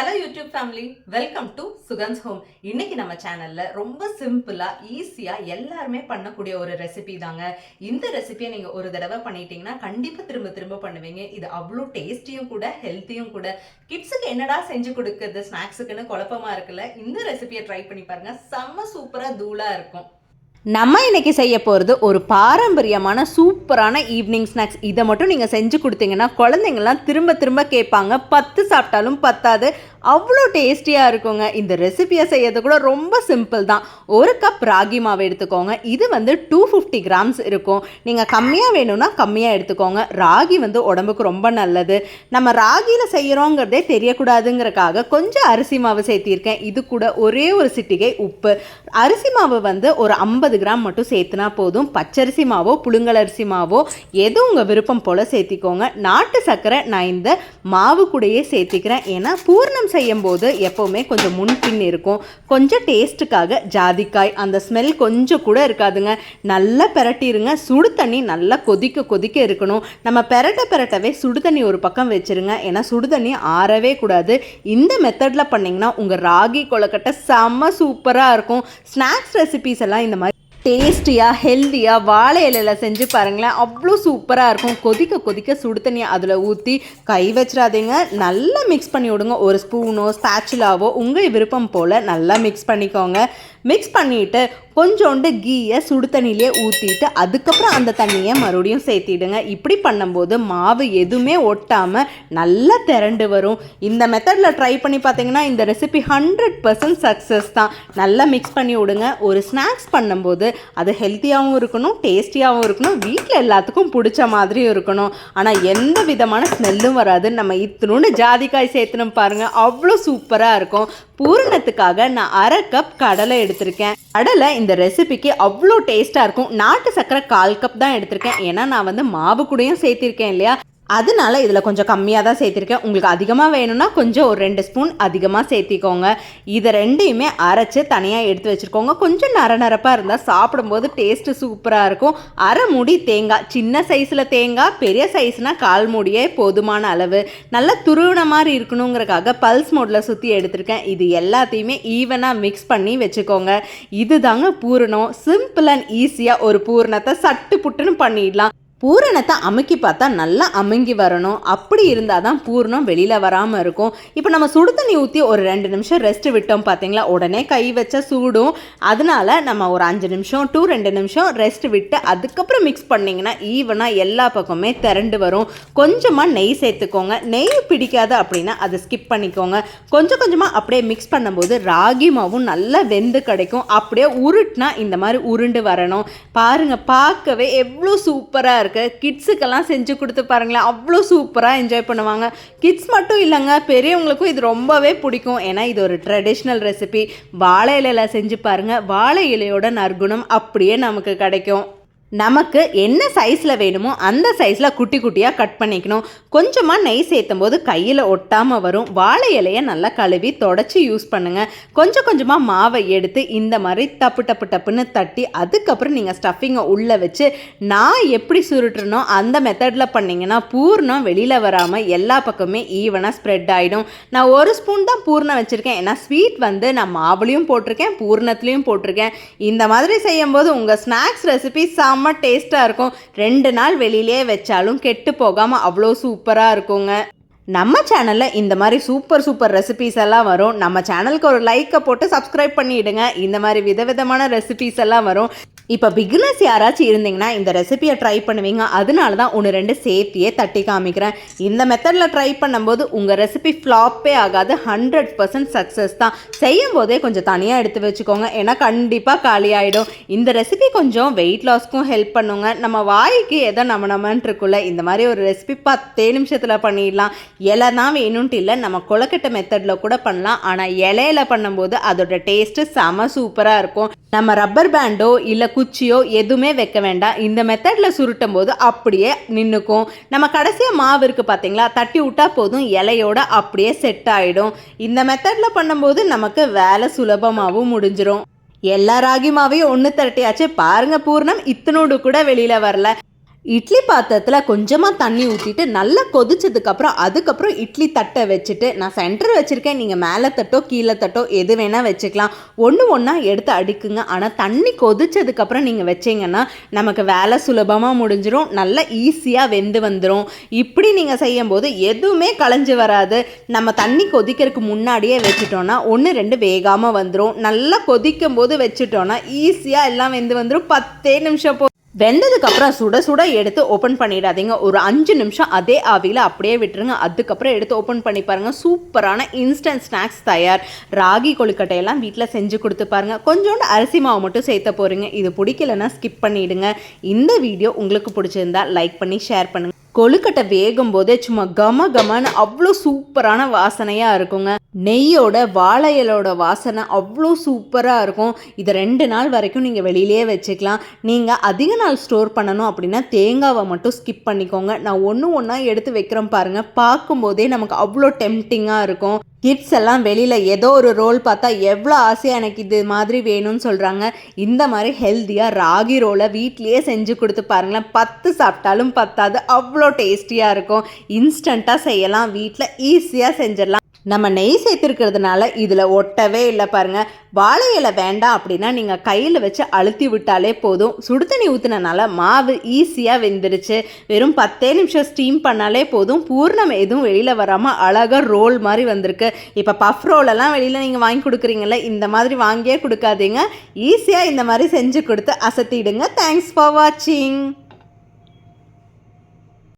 Hello YouTube family welcome to Sugan's home இன்னைக்கு நம்ம சேனல்ல ரொம்ப சிம்பிளா ஈஸியா எல்லாருமே பண்ணக்கூடிய ஒரு ரெசிபி தாங்க. இந்த ரெசிபியை நீங்க ஒரு தடவை பண்ணிட்டீங்கன்னா கண்டிப்பா திரும்ப திரும்ப பண்ணுவீங்க. இது அவ்வளோ டேஸ்டியும் கூட ஹெல்த்தியும் கூட. கிட்ஸுக்கு என்னடா செஞ்சு கொடுக்குறது? ஸ்நாக்ஸுக்குன்னு குழப்பமா இருக்குல்ல? இந்த ரெசிபியை ட்ரை பண்ணி பாருங்க. செம்ம சூப்பரா தூளா இருக்கும். நம்ம இன்னைக்கு செய்ய போகிறது ஒரு பாரம்பரியமான சூப்பரான ஈவினிங் ஸ்நாக்ஸ் இதை மட்டும் நீங்கள் செஞ்சு கொடுத்தீங்கன்னா குழந்தைங்கள்லாம் திரும்ப திரும்ப கேட்பாங்க. பத்து சாப்பிட்டாலும் பத்தாது. அவ்வளோ டேஸ்டியாக இருக்குங்க. இந்த ரெசிபியை செய்யறது கூட ரொம்ப சிம்பிள் தான். ஒரு கப் ராகி மாவு எடுத்துக்கோங்க. இது வந்து டூ ஃபிஃப்டி கிராம்ஸ் இருக்கும். நீங்கள் கம்மியாக வேணும்னா கம்மியாக எடுத்துக்கோங்க. ராகி வந்து உடம்புக்கு ரொம்ப நல்லது. நம்ம ராகியில் செய்கிறோங்கிறதே தெரியக்கூடாதுங்கிறக்காக கொஞ்சம் அரிசி மாவு சேர்த்திருக்கேன். இது கூட ஒரே ஒரு சிட்டிகை உப்பு. அரிசி மாவு வந்து ஒரு ஐம்பது கிராம் மட்டும் சேர்த்துனா போதும். பச்சரிசி மாவோ புழுங்கலரிசி மாவோ எது உங்கள் விருப்பம் போல் சேர்த்திக்கோங்க. நாட்டு சர்க்கரை நான் இந்த மாவு கூடையே சேர்த்திக்கிறேன். ஏன்னா பூர்ணம் செய்யும்போது எப்போவுமே கொஞ்சம் முன்பின் இருக்கும். கொஞ்சம் டேஸ்ட்டுக்காக ஜாதிக்காய் அந்த ஸ்மெல் கொஞ்சம் கூட இருக்காதுங்க. நல்லா பெரட்டிடுங்க சுடு தண்ணி நல்லா கொதிக்க கொதிக்க இருக்கணும். நம்ம பெரட்ட பெரட்டவே சுடு தண்ணி ஒரு பக்கம் வச்சிருங்க. ஏன்னா சுடு தண்ணி ஆறவே கூடாது. இந்த மெத்தடில் பண்ணிங்கன்னா உங்கள் ராகி கொழுக்கட்டை செம்ம சூப்பராக இருக்கும். ஸ்நாக்ஸ் ரெசிபீஸ் எல்லாம் இந்த மாதிரி டேஸ்டியாக ஹெல்த்தியாக வாழை இலையில் செஞ்சு பாருங்களேன். அவ்வளோ சூப்பராக இருக்கும். கொதிக்க கொதிக்க சுடு தண்ணியை அதில் ஊற்றி கை வச்சிடாதீங்க. நல்லா மிக்ஸ் பண்ணி விடுங்க. ஒரு ஸ்பூனோ ஸ்பேச்சுலாவோ உங்கள் விருப்பம் போல் நல்லா மிக்ஸ் பண்ணிக்கோங்க. மிக்ஸ் பண்ணிவிட்டு கொஞ்சோண்டு கீயை சுடு தண்ணியிலே ஊற்றிட்டு அதுக்கப்புறம் அந்த தண்ணியை மறுபடியும் சேர்த்திடுங்க. இப்படி பண்ணும்போது மாவு எதுவுமே ஒட்டாமல் நல்லா திரண்டு வரும். இந்த மெத்தடில் ட்ரை பண்ணி பார்த்தீங்கன்னா இந்த ரெசிபி ஹண்ட்ரட் பர்சன்ட் சக்ஸஸ் தான். நல்லா மிக்ஸ் பண்ணி விடுங்க. ஒரு ஸ்நாக்ஸ் பண்ணும்போது அது ஹெல்த்தியாகவும் இருக்கணும் டேஸ்டியாகவும் இருக்கணும் வீட்டில் எல்லாத்துக்கும் பிடிச்ச மாதிரியும் இருக்கணும். ஆனால் எந்த விதமான ஸ்மெல்லும் வராது. நம்ம இத்தினோண்டு ஜாதிக்காய் சேர்த்துனோம் பாருங்கள் அவ்வளோ சூப்பராக இருக்கும். பூரணத்துக்காக நான் அரை கப் கடலை எடுத்திருக்கேன். கடலை இந்த ரெசிபிக்கு அவ்வளோ டேஸ்ட்டாக இருக்கும். நாட்டு சர்க்கரை கால் கப் தான் எடுத்திருக்கேன். ஏன்னா நான் வந்து மாவு கூடயும் சேர்த்திருக்கேன் இல்லையா? அதனால இதில் கொஞ்சம் கம்மியாக தான் சேர்த்துருக்கேன். உங்களுக்கு அதிகமாக வேணும்னா கொஞ்சம் ஒரு ரெண்டு ஸ்பூன் அதிகமாக சேர்த்திக்கோங்க. இதை ரெண்டையுமே அரைச்சி தனியாக எடுத்து வச்சுருக்கோங்க. கொஞ்சம் நர நரப்பாக இருந்தால் சாப்பிடும்போது டேஸ்ட்டு சூப்பராக இருக்கும். அரை மூடி தேங்காய் சின்ன சைஸில் தேங்காய் பெரிய சைஸ்னால் கால் மூடியே போதுமான அளவு. நல்லா துருவின மாதிரி இருக்கணுங்கிறக்காக பல்ஸ் மோடில் சுற்றி எடுத்திருக்கேன். இது எல்லாத்தையுமே ஈவனாக மிக்ஸ் பண்ணி வச்சுக்கோங்க. இது தாங்க பூரணம். சிம்பிள் அண்ட் ஈஸியாக ஒரு பூரணத்தை சட்டு புட்டுன்னு பண்ணிடலாம். பூரணத்தை அமுக்கி பார்த்தா நல்லா அமுங்கி வரணும். அப்படி இருந்தால் தான் பூரணம் வெளியில் வராமல் இருக்கும். இப்போ நம்ம சுடு தண்ணி ஊற்றி ஒரு ரெண்டு நிமிஷம் ரெஸ்ட் விட்டோம் பார்த்தீங்களா? உடனே கை வச்சா சூடும். அதனால நம்ம ஒரு அஞ்சு நிமிஷம் டூ ரெண்டு நிமிஷம் ரெஸ்ட் விட்டு அதுக்கப்புறம் மிக்ஸ் பண்ணிங்கன்னா ஈவனாக எல்லா பக்கமே திரண்டு வரும். கொஞ்சமாக நெய் சேர்த்துக்கோங்க. நெய் பிடிக்காது அப்படின்னா அதை ஸ்கிப் பண்ணிக்கோங்க. கொஞ்சம் கொஞ்சமாக அப்படியே மிக்ஸ் பண்ணும்போது ராகி மாவும் நல்லா வெந்து கிடைக்கும். அப்படியே உருட்டினா இந்த மாதிரி உருண்டு வரணும். பாருங்கள் பார்க்கவே எவ்வளோ சூப்பராக இருக்கும் இருக்குது கிட்ஸுக்கெல்லாம் செஞ்சு கொடுத்து பாருங்களேன் அவ்வளோ சூப்பராக என்ஜாய் பண்ணுவாங்க. கிட்ஸ் மட்டும் இல்லைங்க பெரியவங்களுக்கும் இது ரொம்பவே பிடிக்கும். ஏன்னா இது ஒரு ட்ரெடிஷ்னல் ரெசிபி வாழை இலையில் செஞ்சு பாருங்கள் வாழை இலையோட நற்குணம் அப்படியே நமக்கு கிடைக்கும். நமக்கு என்ன சைஸில் வேணுமோ அந்த சைஸில் குட்டி குட்டியாக கட் பண்ணிக்கணும். கொஞ்சமாக நெய் சேர்த்தும் போது கையில் ஒட்டாமல் வரும். வாழை இலையை நல்லா கழுவி தொடச்சி யூஸ் பண்ணுங்கள் கொஞ்சம் கொஞ்சமாக மாவை எடுத்து இந்த மாதிரி டப்பு டப்பு டப்புன்னு தட்டி அதுக்கப்புறம் நீங்கள் ஸ்டஃபிங்கை உள்ளே வச்சு நான் எப்படி சுருட்டுறனோ அந்த மெத்தடில் பண்ணிங்கன்னா பூர்ணம் வெளியில் வராமல் எல்லா பக்கமே ஈவனாக ஸ்ப்ரெட் ஆகிடும் நான் ஒரு ஸ்பூன் தான் பூர்ணம் வச்சுருக்கேன். ஏன்னா ஸ்வீட் வந்து நான் மாவுலேயும் போட்டிருக்கேன் பூர்ணத்துலேயும் போட்டிருக்கேன். இந்த மாதிரி செய்யும்போது உங்கள் ஸ்நாக்ஸ் ரெசிபி செம்ம டேஸ்ட்டாக இருக்கும். ரெண்டு நாள் வெளியிலே வச்சாலும் கெட்டு போகாமல் அவ்வளோ சூப்பராக இருக்குங்க. நம்ம சேனலில் இந்த மாதிரி சூப்பர் சூப்பர் ரெசிபீஸ் எல்லாம் வரும். நம்ம சேனலுக்கு ஒரு லைக்கை போட்டு சப்ஸ்கிரைப் பண்ணிவிடுங்க இந்த மாதிரி விதவிதமான ரெசிபீஸ் எல்லாம் வரும். இப்போ பிகினர்ஸ் யாராச்சும் இருந்தீங்கன்னா இந்த ரெசிபியை ட்ரை பண்ணுவீங்க. அதனால தான் ஒன்று ரெண்டு சேஃப்டியே தட்டி காமிக்கிறேன். இந்த மெத்தடில் ட்ரை பண்ணும்போது உங்கள் ரெசிபி ஃப்ளாப்பே ஆகாது. ஹண்ட்ரட் பர்சன்ட் சக்ஸஸ் தான். செய்யும் போதே கொஞ்சம் தனியாக எடுத்து வச்சுக்கோங்க. ஏன்னா கண்டிப்பாக காலி ஆகிடும் இந்த ரெசிபி கொஞ்சம் வெயிட் லாஸ்க்கும் ஹெல்ப் பண்ணுங்க. நம்ம வாய்க்கு எதோ நம்ம நம்மன்ட்டு இருக்குல்ல இந்த மாதிரி ஒரு ரெசிபி பத்தே நிமிஷத்தில் பண்ணிடலாம். இலை தான் வேணும்ட்டு இல்லை நம்ம கொலக்கட்டை மெத்தடில் கூட பண்ணலாம். ஆனால் இலையில பண்ணும்போது அதோட டேஸ்ட்டு செம சூப்பராக இருக்கும். நம்ம ரப்பர் பேண்டோ இல்லை குச்சியோ எதுவுமே வைக்க வேண்டாம். இந்த மெத்தடில் சுருட்டும் போது அப்படியே நின்றுக்கும் நம்ம கடைசியாக மாவு இருக்குது பார்த்தீங்களா தட்டி விட்டால் போதும். இலையோட அப்படியே செட் ஆகிடும் இந்த மெத்தடில் பண்ணும்போது நமக்கு வேலை சுலபமாகவும் முடிஞ்சிடும் எல்லா ராகி மாவையும் ஒன்று திரட்டியாச்சு. பாருங்கள் பூர்ணம். இத்தனோடு கூட வெளியில் வரல. இட்லி பாத்திரத்தில் கொஞ்சமாக தண்ணி ஊற்றிட்டு நல்லா கொதிச்சதுக்கப்புறம் அதுக்கப்புறம் இட்லி தட்டை வச்சுட்டு நான் சென்டர் வச்சுருக்கேன். நீங்கள் மேலே தட்டோ கீழே தட்டோ எது வேணால் வச்சுக்கலாம். ஒன்று ஒன்றா எடுத்து அடிக்குங்க. ஆனால் தண்ணி கொதிச்சதுக்கப்புறம் நீங்கள் வச்சீங்கன்னா நமக்கு வேலை சுலபமாக முடிஞ்சிடும் நல்லா ஈஸியாக வெந்து வந்துடும் இப்படி நீங்கள் செய்யும்போது எதுவுமே களைஞ்சு வராது. நம்ம தண்ணி கொதிக்கிறதுக்கு முன்னாடியே வச்சுட்டோன்னா ஒன்று ரெண்டு வேகாமல் வந்துடும் நல்லா கொதிக்கும் போது வச்சுட்டோன்னா ஈஸியாக எல்லாம் வெந்து வந்துடும் பத்தே நிமிஷம் போ வெந்ததுக்கு அப்புறம் சுட சுட எடுத்து ஓப்பன் பண்ணிடாதீங்க. ஒரு அஞ்சு நிமிஷம் அதே ஆவியில் அப்படியே விட்டுருங்க. அதுக்கப்புறம் எடுத்து ஓப்பன் பண்ணி பாருங்க. சூப்பரான இன்ஸ்டன்ட் ஸ்நாக்ஸ் தயார். ராகி கொழுக்கட்டையெல்லாம் வீட்டில் செஞ்சு கொடுத்து பாருங்க. கொஞ்சோண்டு அரிசி மாவு மட்டும் சேர்த்த போறீங்க. இது பிடிக்கலன்னா ஸ்கிப் பண்ணிவிடுங்க இந்த வீடியோ உங்களுக்கு பிடிச்சிருந்தா லைக் பண்ணி ஷேர் பண்ணுங்கள் கொழுக்கட்டை வேகும் போதே சும்மா கம கமன்னு அவ்வளோ சூப்பரான வாசனையாக இருக்குங்க. நெய்யோட வாழை வாசனை அவ்வளோ சூப்பராக இருக்கும். இதை ரெண்டு நாள் வரைக்கும் நீங்கள் வெளியிலேயே வச்சுக்கலாம். நீங்கள் அதிக நாள் ஸ்டோர் பண்ணணும் அப்படின்னா தேங்காவை மட்டும் ஸ்கிப் பண்ணிக்கோங்க. நான் ஒன்று ஒன்றா எடுத்து வைக்கிறேன் பாருங்கள் பார்க்கும்போதே நமக்கு அவ்வளோ டெம்டிங்காக இருக்கும். கிட்ஸ் எல்லாம் வெளியில் ஏதோ ஒரு ரோல் பார்த்தா எவ்வளோ ஆசையாக எனக்கு இது மாதிரி வேணும்னு சொல்கிறாங்க இந்த மாதிரி ஹெல்த்தியாக ராகி ரோலை வீட்லேயே செஞ்சு கொடுத்து பாருங்களேன். பத்து சாப்பிட்டாலும் பத்தாது. அவ்வளோ டேஸ்டியாக இருக்கும். இன்ஸ்டண்ட்டாக செய்யலாம். வீட்டில் ஈஸியாக செஞ்சிடலாம். நம்ம நெய் சேர்த்துருக்கிறதுனால இதில் ஒட்டவே இல்லை பாருங்கள் வாழை இலை வேண்டாம் அப்படின்னா நீங்கள் கையில் வச்சு அழுத்தி விட்டாலே போதும். சுடு தண்ணி ஊற்றுனனால மாவு ஈஸியாக வெந்துருச்சு. வெறும் பத்தே நிமிஷம் ஸ்டீம் பண்ணாலே போதும். பூர்ணம் எதுவும் வெளியில் வராமல் அழகாக ரோல் மாதிரி வந்திருக்கு. இப்போ பஃப் ரோலெல்லாம் வெளியில் நீங்கள் வாங்கி கொடுக்குறீங்களே இந்த மாதிரி வாங்கியே கொடுக்காதீங்க. ஈஸியாக இந்த மாதிரி செஞ்சு கொடுத்து அசத்திடுங்க. தேங்க்ஸ் ஃபார் வாட்சிங்